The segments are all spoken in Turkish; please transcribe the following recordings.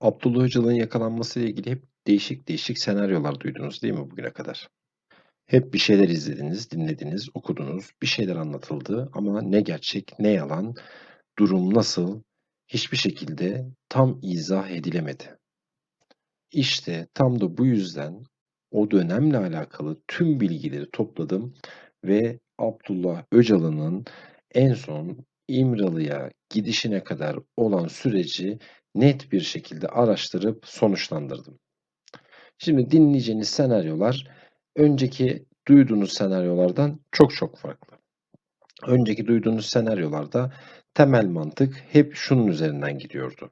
Abdullah Öcalan'ın yakalanmasıyla ilgili hep değişik değişik senaryolar duydunuz değil mi bugüne kadar? Hep bir şeyler izlediniz, dinlediniz, okudunuz, bir şeyler anlatıldı ama ne gerçek, ne yalan, durum nasıl, hiçbir şekilde tam izah edilemedi. İşte tam da bu yüzden o dönemle alakalı tüm bilgileri topladım ve Abdullah Öcalan'ın en son İmralı'ya gidişine kadar olan süreci net bir şekilde araştırıp sonuçlandırdım. Şimdi dinleyeceğiniz senaryolar önceki duyduğunuz senaryolardan çok çok farklı. Önceki duyduğunuz senaryolarda temel mantık hep şunun üzerinden gidiyordu.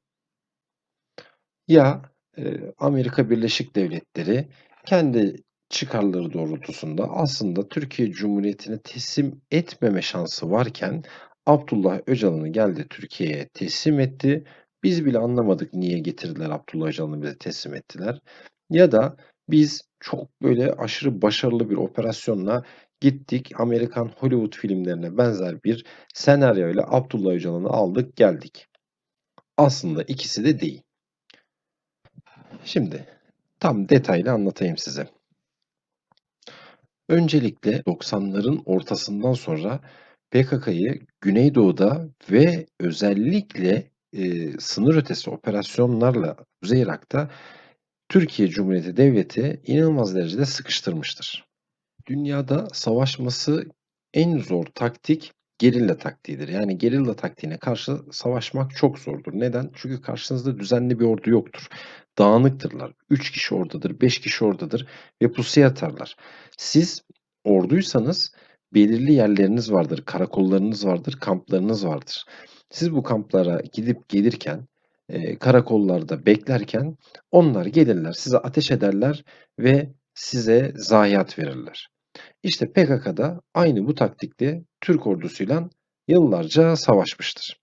Ya e, Amerika Birleşik Devletleri kendi çıkarları doğrultusunda aslında Türkiye Cumhuriyeti'ne teslim etmeme şansı varken Abdullah Öcalan'ı geldi Türkiye'ye teslim etti. Biz bile anlamadık niye getirdiler Abdullah Öcalan'ı bize teslim ettiler. Ya da biz çok böyle aşırı başarılı bir operasyonla gittik Amerikan Hollywood filmlerine benzer bir senaryoyla Abdullah Öcalan'ı aldık geldik. Aslında ikisi de değil. Şimdi tam detaylı anlatayım size. Öncelikle 90'ların ortasından sonra PKK'yı Güneydoğu'da ve özellikle e, sınır ötesi operasyonlarla Kuzey Irak'ta Türkiye Cumhuriyeti Devleti inanılmaz derecede sıkıştırmıştır. Dünyada savaşması en zor taktik gerilla taktiğidir. Yani gerilla taktiğine karşı savaşmak çok zordur. Neden? Çünkü karşınızda düzenli bir ordu yoktur. Dağınıktırlar. 3 kişi oradadır, 5 kişi oradadır ve pusuya atarlar. Siz orduysanız belirli yerleriniz vardır, karakollarınız vardır, kamplarınız vardır. Siz bu kamplara gidip gelirken, e, karakollarda beklerken onlar gelirler, size ateş ederler ve size zayiat verirler. İşte PKK'da aynı bu taktikle Türk ordusuyla yıllarca savaşmıştır.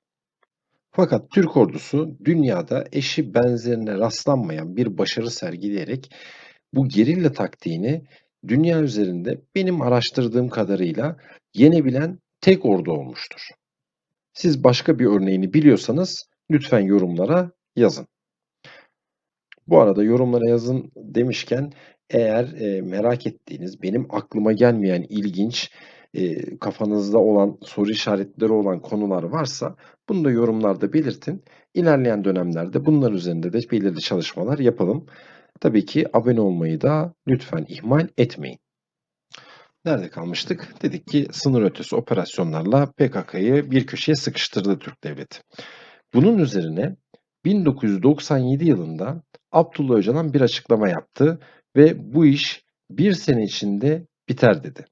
Fakat Türk ordusu dünyada eşi benzerine rastlanmayan bir başarı sergileyerek bu gerilla taktiğini dünya üzerinde benim araştırdığım kadarıyla yenebilen tek ordu olmuştur. Siz başka bir örneğini biliyorsanız lütfen yorumlara yazın. Bu arada yorumlara yazın demişken eğer e, merak ettiğiniz, benim aklıma gelmeyen ilginç, e, kafanızda olan soru işaretleri olan konular varsa bunu da yorumlarda belirtin. İlerleyen dönemlerde bunlar üzerinde de belirli çalışmalar yapalım. Tabii ki abone olmayı da lütfen ihmal etmeyin. Nerede kalmıştık? Dedik ki sınır ötesi operasyonlarla PKK'yı bir köşeye sıkıştırdı Türk Devleti. Bunun üzerine 1997 yılında Abdullah Öcalan bir açıklama yaptı ve bu iş bir sene içinde biter dedi.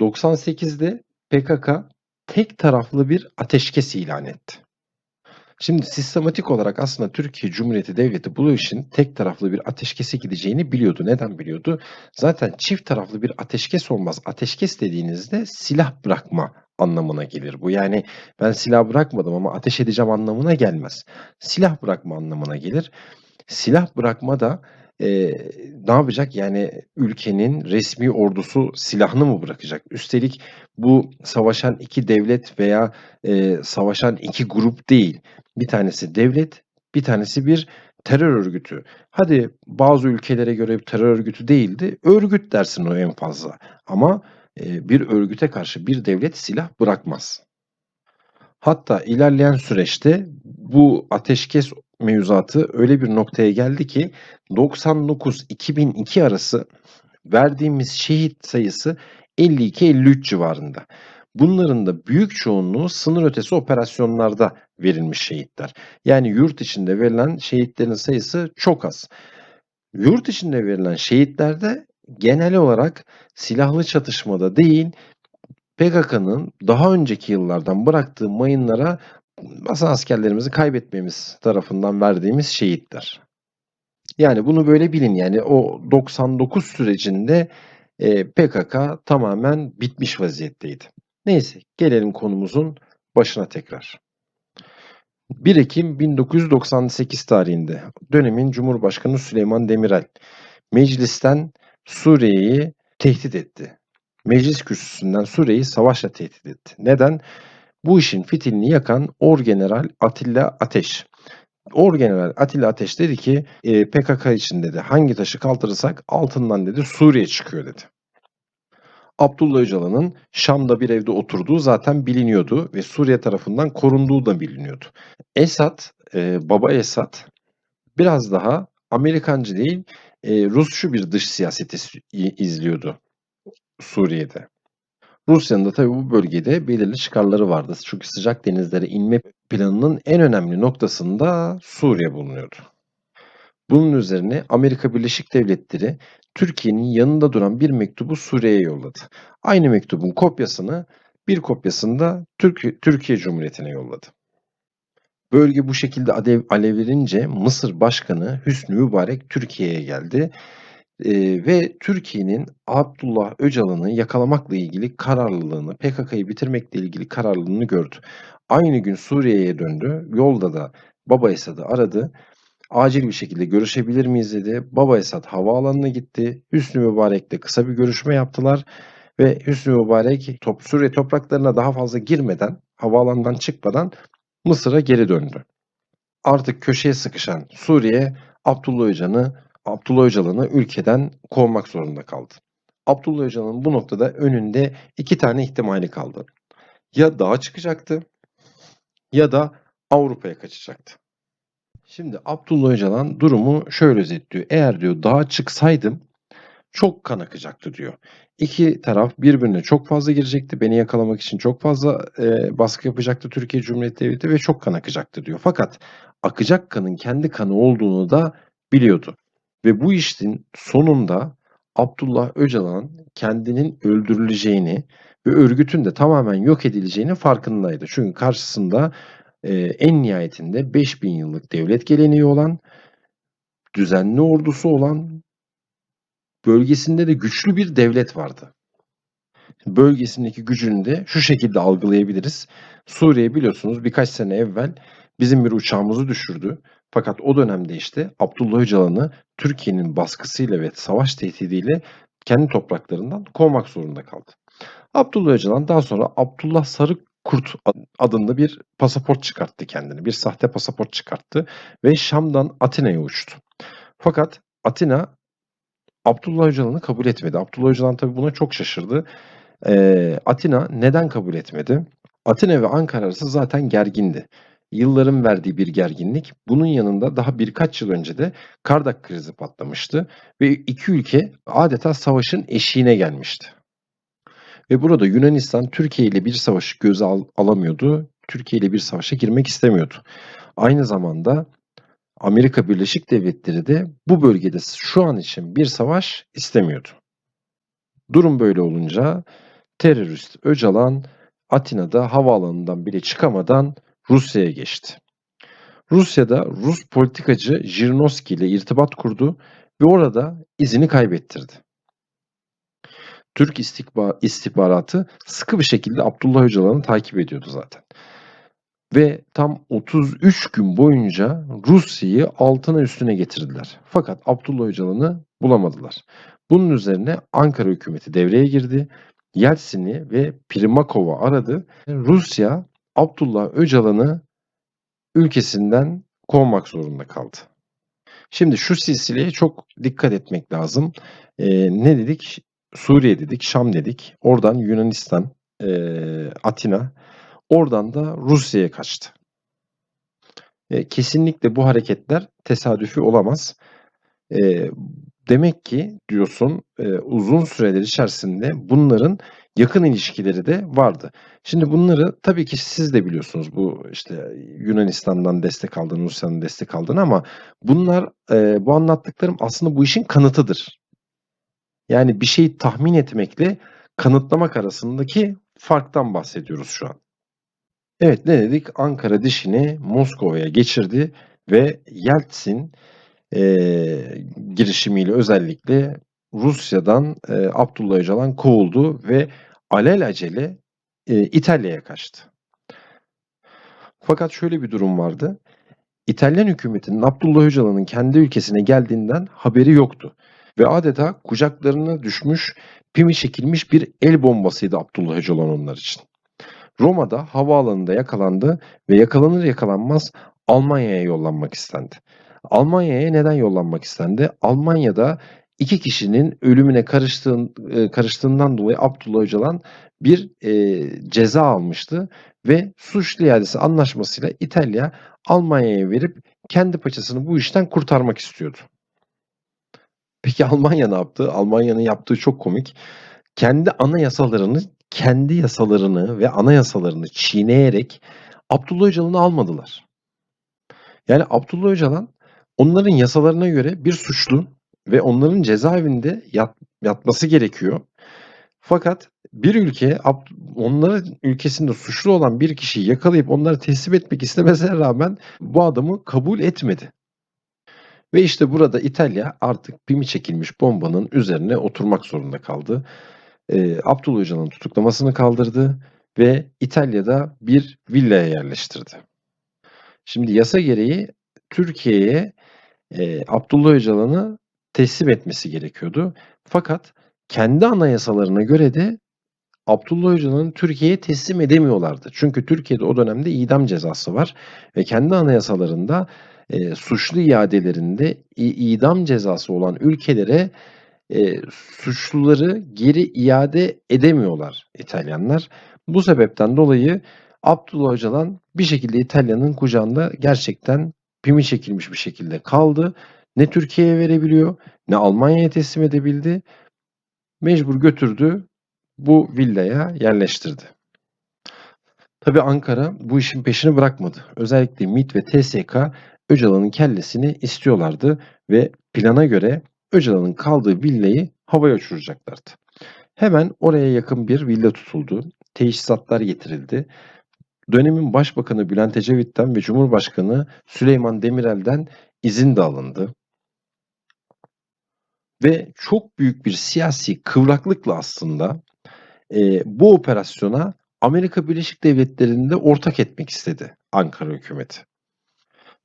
98'de PKK tek taraflı bir ateşkes ilan etti. Şimdi sistematik olarak aslında Türkiye Cumhuriyeti Devleti bu işin tek taraflı bir ateşkese gideceğini biliyordu. Neden biliyordu? Zaten çift taraflı bir ateşkes olmaz. Ateşkes dediğinizde silah bırakma anlamına gelir bu. Yani ben silah bırakmadım ama ateş edeceğim anlamına gelmez. Silah bırakma anlamına gelir. Silah bırakma da e, ne yapacak? Yani ülkenin resmi ordusu silahını mı bırakacak? Üstelik bu savaşan iki devlet veya e, savaşan iki grup değil. Bir tanesi devlet, bir tanesi bir terör örgütü. Hadi bazı ülkelere göre bir terör örgütü değildi. Örgüt dersin o en fazla. Ama e, bir örgüte karşı bir devlet silah bırakmaz. Hatta ilerleyen süreçte bu ateşkes mevzuatı öyle bir noktaya geldi ki 99-2002 arası verdiğimiz şehit sayısı 52-53 civarında. Bunların da büyük çoğunluğu sınır ötesi operasyonlarda verilmiş şehitler. Yani yurt içinde verilen şehitlerin sayısı çok az. Yurt içinde verilen şehitlerde genel olarak silahlı çatışmada değil, PKK'nın daha önceki yıllardan bıraktığı mayınlara Vatan askerlerimizi kaybetmemiz tarafından verdiğimiz şehitler. Yani bunu böyle bilin. Yani o 99 sürecinde e, PKK tamamen bitmiş vaziyetteydi. Neyse gelelim konumuzun başına tekrar. 1 Ekim 1998 tarihinde dönemin Cumhurbaşkanı Süleyman Demirel meclisten Suriye'yi tehdit etti. Meclis kürsüsünden Suriye'yi savaşla tehdit etti. Neden? Bu işin fitilini yakan Orgeneral Atilla Ateş. Orgeneral Atilla Ateş dedi ki e, PKK için dedi hangi taşı kaldırırsak altından dedi Suriye çıkıyor dedi. Abdullah Öcalan'ın Şam'da bir evde oturduğu zaten biliniyordu ve Suriye tarafından korunduğu da biliniyordu. Esad, e, baba Esad biraz daha Amerikancı değil e, Rusçu bir dış siyaseti s- i- izliyordu Suriye'de. Rusya'nın da tabii bu bölgede belirli çıkarları vardı. Çünkü sıcak denizlere inme planının en önemli noktasında Suriye bulunuyordu. Bunun üzerine Amerika Birleşik Devletleri Türkiye'nin yanında duran bir mektubu Suriye'ye yolladı. Aynı mektubun kopyasını bir kopyasını da Türk- Türkiye Cumhuriyeti'ne yolladı. Bölge bu şekilde alev, alevlenince Mısır Başkanı Hüsnü Mübarek Türkiye'ye geldi Eee, ve Türkiye'nin Abdullah Öcalan'ı yakalamakla ilgili kararlılığını, PKK'yı bitirmekle ilgili kararlılığını gördü. Aynı gün Suriye'ye döndü. Yolda da Baba Esad'ı aradı. Acil bir şekilde görüşebilir miyiz dedi. Baba Esad havaalanına gitti. Hüsnü Mübarek'le kısa bir görüşme yaptılar ve Hüsnü Mübarek top, Suriye topraklarına daha fazla girmeden, havaalanından çıkmadan Mısır'a geri döndü. Artık köşeye sıkışan Suriye Abdullah Öcalan'ı Abdullah Öcalan'ı ülkeden kovmak zorunda kaldı. Abdullah Öcalan'ın bu noktada önünde iki tane ihtimali kaldı. Ya dağa çıkacaktı ya da Avrupa'ya kaçacaktı. Şimdi Abdullah Öcalan durumu şöyle özetliyor. Eğer diyor dağa çıksaydım çok kan akacaktı diyor. İki taraf birbirine çok fazla girecekti. Beni yakalamak için çok fazla e, baskı yapacaktı Türkiye Cumhuriyeti Devleti ve çok kan akacaktı diyor. Fakat akacak kanın kendi kanı olduğunu da biliyordu. Ve bu işin sonunda Abdullah Öcalan kendinin öldürüleceğini ve örgütün de tamamen yok edileceğini farkındaydı. Çünkü karşısında e, en nihayetinde 5000 yıllık devlet geleneği olan, düzenli ordusu olan, bölgesinde de güçlü bir devlet vardı. Bölgesindeki gücünü de şu şekilde algılayabiliriz. Suriye biliyorsunuz birkaç sene evvel bizim bir uçağımızı düşürdü. Fakat o dönemde işte Abdullah Öcalan'ı Türkiye'nin baskısıyla ve savaş tehdidiyle kendi topraklarından kovmak zorunda kaldı. Abdullah Öcalan daha sonra Abdullah Sarıkurt adında bir pasaport çıkarttı kendine. Bir sahte pasaport çıkarttı ve Şam'dan Atina'ya uçtu. Fakat Atina Abdullah Öcalan'ı kabul etmedi. Abdullah Öcalan tabii buna çok şaşırdı. Eee, Atina neden kabul etmedi? Atina ve Ankara arası zaten gergindi. Yılların verdiği bir gerginlik. Bunun yanında daha birkaç yıl önce de Kardak krizi patlamıştı ve iki ülke adeta savaşın eşiğine gelmişti. Ve burada Yunanistan Türkiye ile bir savaşı göze al alamıyordu. Türkiye ile bir savaşa girmek istemiyordu. Aynı zamanda Amerika Birleşik Devletleri de bu bölgede şu an için bir savaş istemiyordu. Durum böyle olunca terörist Öcalan Atina'da havaalanından bile çıkamadan Rusya'ya geçti. Rusya'da Rus politikacı Jirinovski ile irtibat kurdu ve orada izini kaybettirdi. Türk istihbaratı sıkı bir şekilde Abdullah Öcalan'ı takip ediyordu zaten. Ve tam 33 gün boyunca Rusya'yı altına üstüne getirdiler. Fakat Abdullah Öcalan'ı bulamadılar. Bunun üzerine Ankara hükümeti devreye girdi. Yeltsin'i ve Primakov'u aradı. Rusya Abdullah Öcalan'ı ülkesinden kovmak zorunda kaldı. Şimdi şu silsileye çok dikkat etmek lazım. Eee, ne dedik? Suriye dedik, Şam dedik. Oradan Yunanistan, eee, Atina, oradan da Rusya'ya kaçtı. Eee, kesinlikle bu hareketler tesadüfi olamaz. Eee, demek ki diyorsun, eee, uzun süreler içerisinde bunların yakın ilişkileri de vardı. Şimdi bunları tabii ki siz de biliyorsunuz bu işte Yunanistan'dan destek aldığını, Rusya'nın destek aldığını ama bunlar, eee, bu anlattıklarım aslında bu işin kanıtıdır. Yani bir şeyi tahmin etmekle kanıtlamak arasındaki farktan bahsediyoruz şu an. Evet, ne dedik? Ankara dişini Moskova'ya geçirdi ve Yeltsin, eee, girişimiyle özellikle Rusya'dan, eee, Abdullah Öcalan kovuldu ve alelacele, eee, İtalya'ya kaçtı. Fakat şöyle bir durum vardı. İtalyan hükümetinin Abdullah Öcalan'ın kendi ülkesine geldiğinden haberi yoktu ve adeta kucaklarına düşmüş, pimi çekilmiş bir el bombasıydı Abdullah Öcalan onlar için. Roma'da havaalanında yakalandı ve yakalanır yakalanmaz Almanya'ya yollanmak istendi. Almanya'ya neden yollanmak istendi? Almanya'da 2 kişinin ölümüne karıştığın eee, karıştığından dolayı Abdullah Öcalan bir, eee, ceza almıştı ve suçlu iadesi anlaşmasıyla İtalya Almanya'ya verip kendi paçasını bu işten kurtarmak istiyordu. Peki Almanya ne yaptı? Almanya'nın yaptığı çok komik. Kendi anayasalarını, kendi yasalarını ve anayasalarını çiğneyerek Abdullah Öcalan'ı almadılar. Yani Abdullah Öcalan onların yasalarına göre bir suçlu ve onların cezaevinde yat yatması gerekiyor. Fakat bir ülke onların ülkesinde suçlu olan bir kişiyi yakalayıp onlara teslim etmek istemesine rağmen bu adamı kabul etmedi. Ve işte burada İtalya artık pimi çekilmiş bombanın üzerine oturmak zorunda kaldı. Eee, Abdullah Öcalan'ın tutuklamasını kaldırdı ve İtalya'da bir villaya yerleştirdi. Şimdi yasa gereği Türkiye'ye, eee, Abdullah Öcalan'ı teslim etmesi gerekiyordu. Fakat kendi anayasalarına göre de Abdullah Öcalan'ı Türkiye'ye teslim edemiyorlardı. Çünkü Türkiye'de o dönemde idam cezası var ve kendi anayasalarında, eee, suçlu iadelerinde idam cezası olan ülkelere, eee, suçluları geri iade edemiyorlar İtalyanlar. Bu sebepten dolayı Abdullah Öcalan bir şekilde İtalya'nın kucağında gerçekten pimi çekilmiş bir şekilde kaldı. Ne Türkiye'ye verebiliyor ne Almanya'ya teslim edebildi. Mecbur götürdü, bu villaya yerleştirdi. Tabii Ankara bu işin peşini bırakmadı. Özellikle MİT ve TSK Öcalan'ın kellesini istiyorlardı ve plana göre Öcalan'ın kaldığı villayı havaya uçuracaklardı. Hemen oraya yakın bir villa tutuldu. Teçhizatlar getirildi. Dönemin Başbakanı Bülent Ecevit'ten ve Cumhurbaşkanı Süleyman Demirel'den izin de alındı. Ve çok büyük bir siyasi kıvraklıkla aslında, eee, bu operasyona Amerika Birleşik Devletleri'ni de ortak etmek istedi Ankara hükümeti.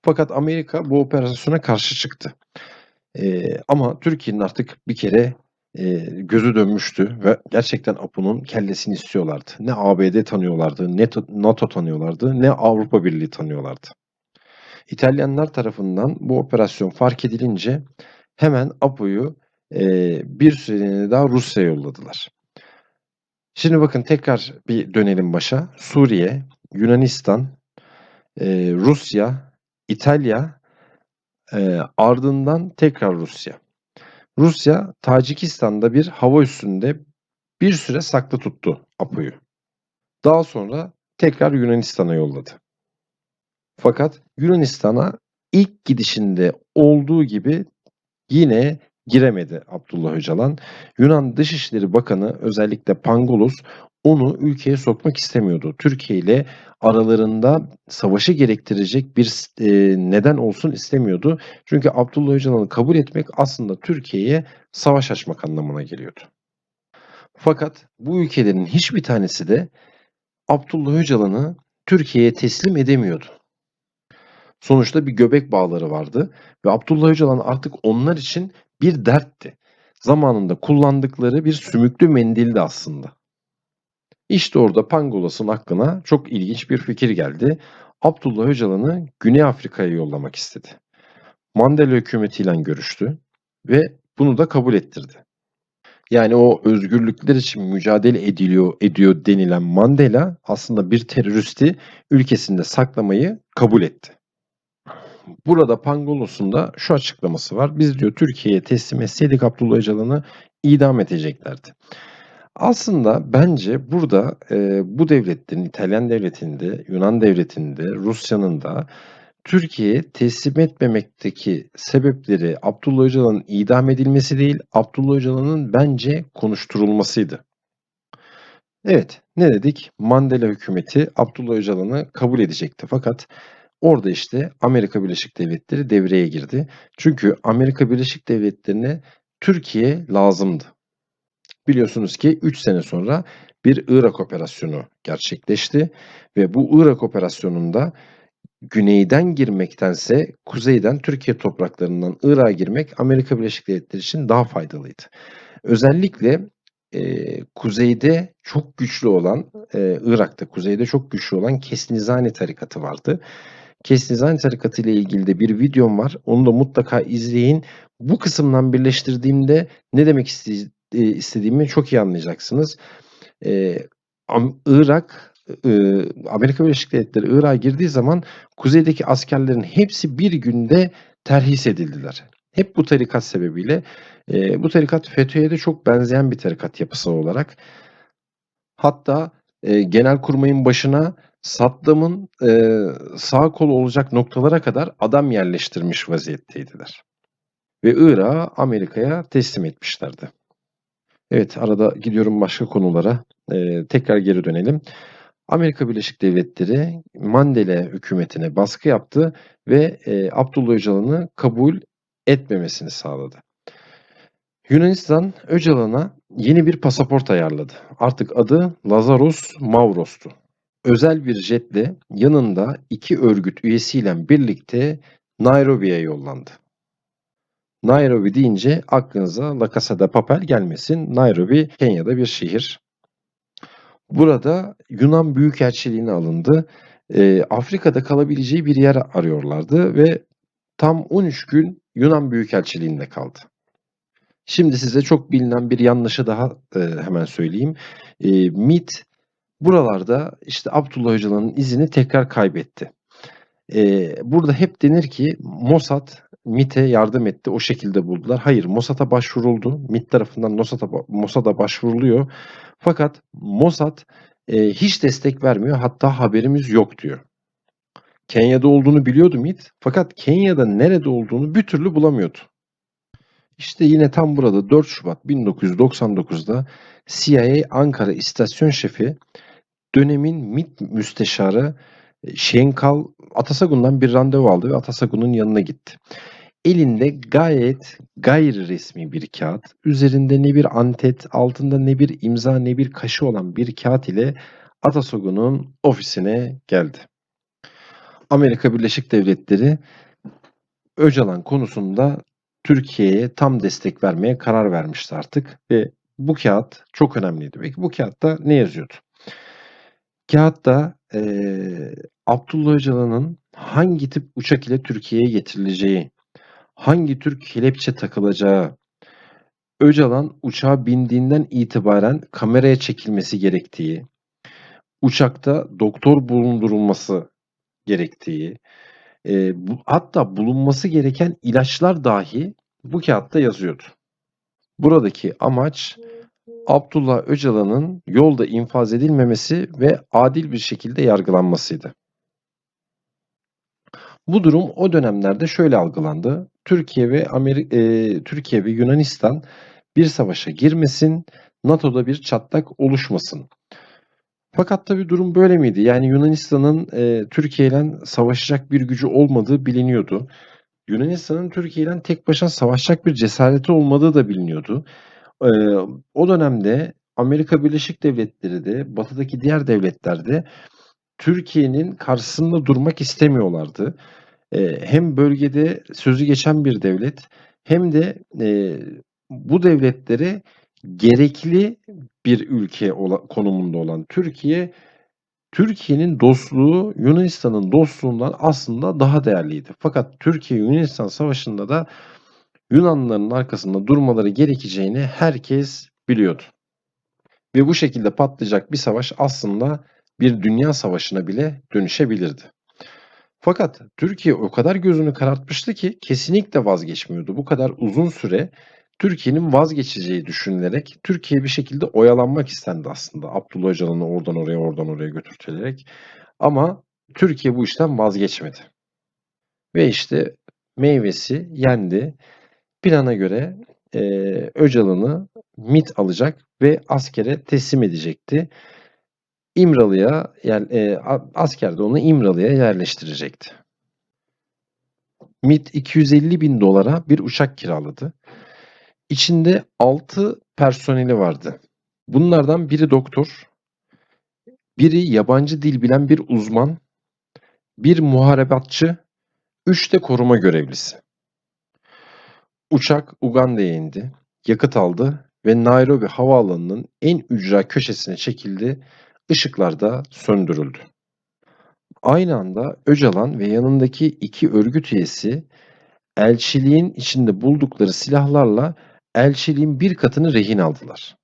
Fakat Amerika bu operasyona karşı çıktı. Eee, ama Türkiye'nin artık bir kere, eee, gözü dönmüştü ve gerçekten Apo'nun kellesini istiyorlardı. Ne ABD tanıyorlardı, ne NATO tanıyorlardı, ne Avrupa Birliği tanıyorlardı. İtalyanlar tarafından bu operasyon fark edilince hemen Apo'yu, eee, bir süreliğine daha Rusya'ya yolladılar. Şimdi bakın tekrar bir dönelim başa. Suriye, Yunanistan, eee, Rusya, İtalya, eee, ardından tekrar Rusya. Rusya, Tacikistan'da bir hava üssünde bir süre saklı tuttu Apo'yu. Daha sonra tekrar Yunanistan'a yolladı. Fakat Yunanistan'a ilk gidişinde olduğu gibi yine giremedi Abdullah Öcalan. Yunan Dışişleri Bakanı özellikle Pangolos onu ülkeye sokmak istemiyordu. Türkiye ile aralarında savaşı gerektirecek bir eee, neden olsun istemiyordu. Çünkü Abdullah Öcalan'ı kabul etmek aslında Türkiye'ye savaş açmak anlamına geliyordu. Fakat bu ülkelerin hiçbir tanesi de Abdullah Öcalan'ı Türkiye'ye teslim edemiyordu. Sonuçta bir göbek bağları vardı ve Abdullah Öcalan artık onlar için bir dertti. Zamanında kullandıkları bir sümüklü mendildi aslında. İşte orada Pangolos'un aklına çok ilginç bir fikir geldi. Abdullah Öcalan'ı Güney Afrika'ya yollamak istedi. Mandela hükümetiyle görüştü ve bunu da kabul ettirdi. Yani o özgürlükler için mücadele ediliyor ediyor denilen Mandela aslında bir teröristi ülkesinde saklamayı kabul etti. Burada Pangolos'un da şu açıklaması var. Biz diyor Türkiye'ye teslim etseydik Abdullah Öcalan'ı idam edeceklerdi. Aslında bence burada, eee, bu devletlerin, İtalyan devletinde, Yunan devletinde, Rusya'nın da Türkiye'ye teslim etmemekteki sebepleri Abdullah Öcalan'ın idam edilmesi değil, Abdullah Öcalan'ın bence konuşturulmasıydı. Evet, ne dedik? Mandela hükümeti Abdullah Öcalan'ı kabul edecekti. Fakat orada işte Amerika Birleşik Devletleri devreye girdi. Çünkü Amerika Birleşik Devletleri'ne Türkiye lazımdı. Biliyorsunuz ki 3 sene sonra bir Irak operasyonu gerçekleşti ve bu Irak operasyonunda güneyden girmektense kuzeyden Türkiye topraklarından Irak'a girmek Amerika Birleşik Devletleri için daha faydalıydı. Özellikle, eee, kuzeyde çok güçlü olan, eee, Irak'ta kuzeyde çok güçlü olan Kesnizani tarikatı vardı. Kestizane tarikatı ile ilgili de bir videom var. Onu da mutlaka izleyin. Bu kısımdan birleştirdiğimde ne demek iste eee, istediğimi çok iyi anlayacaksınız. Am Irak, ııı, Amerika Birleşik Devletleri Irak'a girdiği zaman kuzeydeki askerlerin hepsi bir günde terhis edildiler. Hep bu tarikat sebebiyle. Eee, bu tarikat FETÖ'ye de çok benzeyen bir tarikat yapısal olarak. Hatta, eee, Genelkurmay'ın başına Saddam'ın, eee, sağ kolu olacak noktalara kadar adam yerleştirmiş vaziyetteydiler. Ve Irak'ı Amerika'ya teslim etmişlerdi. Evet, arada gidiyorum başka konulara. Eee, tekrar geri dönelim. Amerika Birleşik Devletleri Mandela hükümetine baskı yaptı ve, eee, Abdullah Öcalan'ı kabul etmemesini sağladı. Yunanistan Öcalan'a yeni bir pasaport ayarladı. Artık adı Lazaros Mavros'tu. Özel bir jetle yanında 2 örgüt üyesiyle birlikte Nairobi'ye yollandı. Nairobi deyince aklınıza La Casa de Papel gelmesin. Nairobi Kenya'da bir şehir. Burada Yunan Büyükelçiliğine alındı. Eee, Afrika'da kalabileceği bir yer arıyorlardı ve tam 13 gün Yunan Büyükelçiliğinde kaldı. Şimdi size çok bilinen bir yanlışı daha, eee, hemen söyleyeyim. Eee, MİT buralarda, işte, Abdullah Öcalan'ın izini tekrar kaybetti. Eee, burada hep denir ki Mossad MİT'e yardım etti, o şekilde buldular. Hayır, Mossad'a başvuruldu. MİT tarafından Mossad'a başvuruluyor. Fakat Mossad, eee, hiç destek vermiyor. Hatta haberimiz yok diyor. Kenya'da olduğunu biliyordu MİT fakat Kenya'da nerede olduğunu bir türlü bulamıyordu. İşte yine tam burada 4 Şubat 1999'da CIA Ankara İstasyon Şefi dönemin MİT müsteşarı Şenkal Atasagun'dan bir randevu aldı ve Atasagun'un yanına gitti. Elinde gayet gayri resmi bir kağıt, üzerinde ne bir antet, altında ne bir imza ne bir kaşı olan bir kağıt ile Atasagun'un ofisine geldi. Amerika Birleşik Devletleri Öcalan konusunda Türkiye'ye tam destek vermeye karar vermişti artık ve bu kağıt çok önemliydi. Peki bu kağıtta ne yazıyordu? Kağıtta, eee, Abdullah Öcalan'ın hangi tip uçak ile Türkiye'ye getirileceği, hangi tür kelepçe takılacağı, Öcalan uçağa bindiğinden itibaren kameraya çekilmesi gerektiği, uçakta doktor bulundurulması gerektiği, eee, bu hatta bulunması gereken ilaçlar dahi bu kağıtta yazıyordu. Buradaki amaç Abdullah Öcalan'ın yolda infaz edilmemesi ve adil bir şekilde yargılanmasıydı. Bu durum o dönemlerde şöyle algılandı. Türkiye ve Ameri eee, Türkiye ve Yunanistan bir savaşa girmesin, NATO'da bir çatlak oluşmasın. Fakat tabii durum böyle miydi? Yani Yunanistan'ın, eee, Türkiye'yle savaşacak bir gücü olmadığı biliniyordu. Yunanistan'ın Türkiye'yle tek başına savaşacak bir cesareti olmadığı da biliniyordu. Eee, o dönemde Amerika Birleşik Devletleri de batıdaki diğer devletler de Türkiye'nin karşısında durmak istemiyorlardı. Eee, hem bölgede sözü geçen bir devlet hem de, eee, bu devletlere gerekli bir ülke ola konumunda olan Türkiye, Türkiye'nin dostluğu Yunanistan'ın dostluğundan aslında daha değerliydi. Fakat Türkiye-Yunanistan savaşında da Yunanlıların arkasında durmaları gerekeceğini herkes biliyordu. Ve bu şekilde patlayacak bir savaş aslında bir dünya savaşına bile dönüşebilirdi. Fakat Türkiye o kadar gözünü karartmıştı ki kesinlikle vazgeçmiyordu. Bu kadar uzun süre Türkiye'nin vazgeçeceği düşünülerek Türkiye bir şekilde oyalanmak istendi aslında. Abdullah Öcalan'ı oradan oraya, oradan oraya götürtülerek. Ama Türkiye bu işten vazgeçmedi. Ve işte meyvesi yendi. Plana göre, eee, Öcalan'ı MİT alacak ve askere teslim edecekti. İmralı'ya eee, a asker de onu İmralı'ya yerleştirecekti. MİT $250.000'a bir uçak kiraladı. İçinde 6 personeli vardı. Bunlardan biri doktor, biri yabancı dil bilen bir uzman, bir muharebatçı, 3 de koruma görevlisi. Uçak Uganda'ya indi, yakıt aldı ve Nairobi havaalanının en ücra köşesine çekildi, ışıklar da söndürüldü. Aynı anda Öcalan ve yanındaki iki örgüt üyesi elçiliğin içinde buldukları silahlarla elçiliğin bir katını rehin aldılar.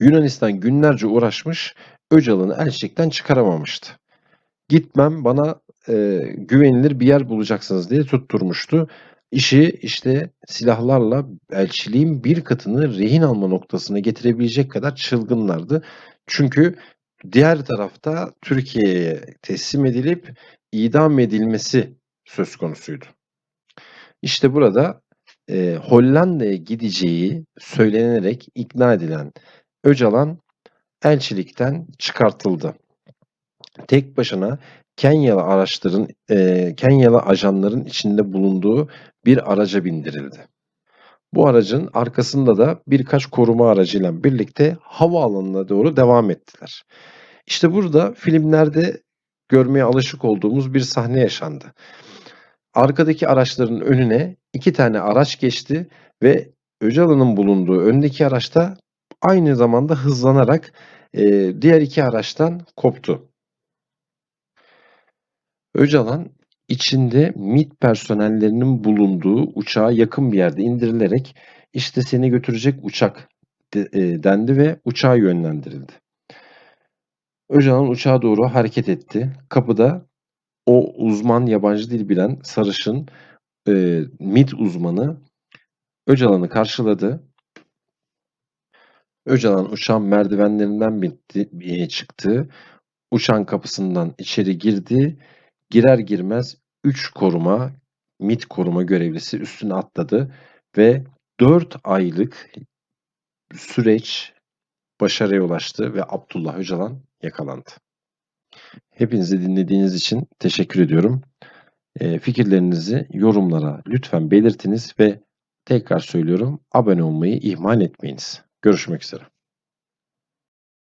Yunanistan günlerce uğraşmış, Öcalan'ı elçilikten çıkaramamıştı. Gitmem bana e, güvenilir bir yer bulacaksınız diye tutturmuştu. İşi işte silahlarla elçiliğin bir katını rehin alma noktasına getirebilecek kadar çılgınlardı. Çünkü diğer tarafta Türkiye'ye teslim edilip idam edilmesi söz konusuydu. İşte burada e, Hollanda'ya gideceği söylenerek ikna edilen Öcalan elçilikten çıkartıldı. Tek başına Kenyalı araçların, e, Kenyalı ajanların içinde bulunduğu bir araca bindirildi. Bu aracın arkasında da birkaç koruma aracıyla birlikte havaalanına doğru devam ettiler. İşte burada filmlerde görmeye alışık olduğumuz bir sahne yaşandı. Arkadaki araçların önüne iki tane araç geçti ve Öcalan'ın bulunduğu öndeki araçta aynı zamanda hızlanarak e, diğer iki araçtan koptu. Öcalan içinde MİT personellerinin bulunduğu uçağa yakın bir yerde indirilerek işte seni götürecek uçak e, dendi ve uçağa yönlendirildi. Öcalan uçağa doğru hareket etti. Kapıda o uzman yabancı dil bilen sarışın e, MİT uzmanı Öcalan'ı karşıladı. Öcalan uçağın merdivenlerinden bitti, çıktı. Uçağın kapısından içeri girdi. Girer girmez 3 koruma, MİT koruma görevlisi üstüne atladı ve 4 aylık süreç başarıya ulaştı ve Abdullah Öcalan yakalandı. Hepinizi dinlediğiniz için teşekkür ediyorum. E, fikirlerinizi yorumlara lütfen belirtiniz ve tekrar söylüyorum abone olmayı ihmal etmeyiniz. Görüşmek üzere.